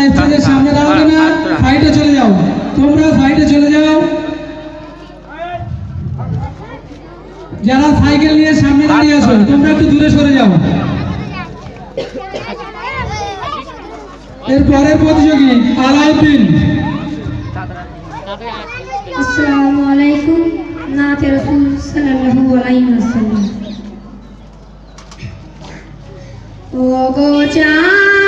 এর আচ্ছা, সামনে দাঁড়াবে না। আচ্ছা। সাইডে চলে যাও। তোমরা সাইডে চলে যাও। যারা সাইকেল নিয়ে সামনে দাঁড়িয়ে আছো আচ্ছা। তোমরা একটু দূরে সরে যাও। এর পরের প্রতিযোগী আলাউদ্দিন। আসসালামু আলাইকুম। নাতে রাসূল সাল্লাল্লাহু আলাইহি ওয়াসাল্লাম ও গো চাঁদ।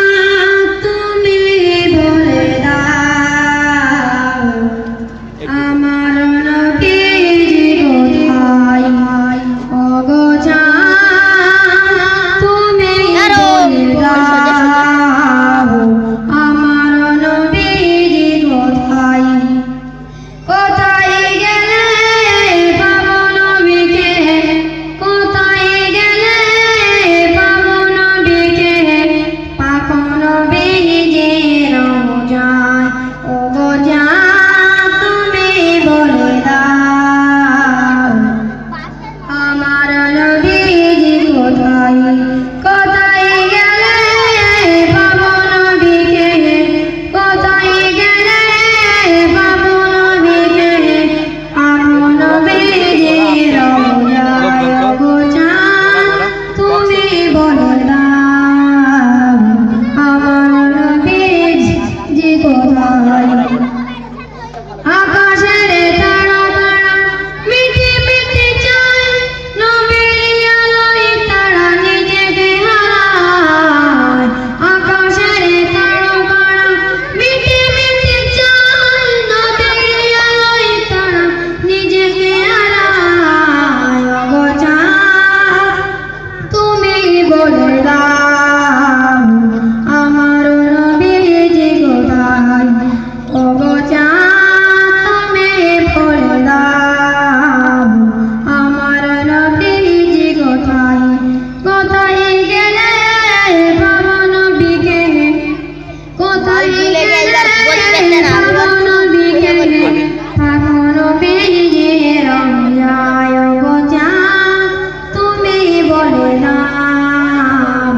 সালাম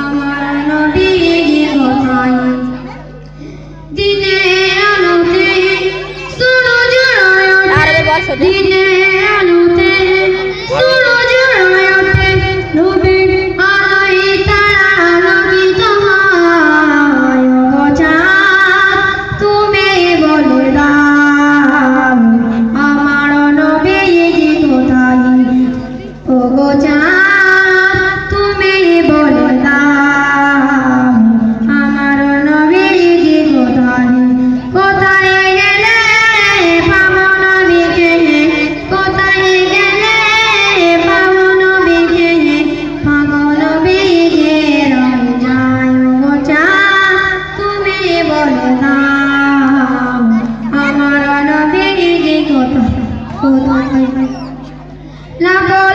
আমার নবী কোথায়? দিনের আলোতে সূরজ 普通人。那个。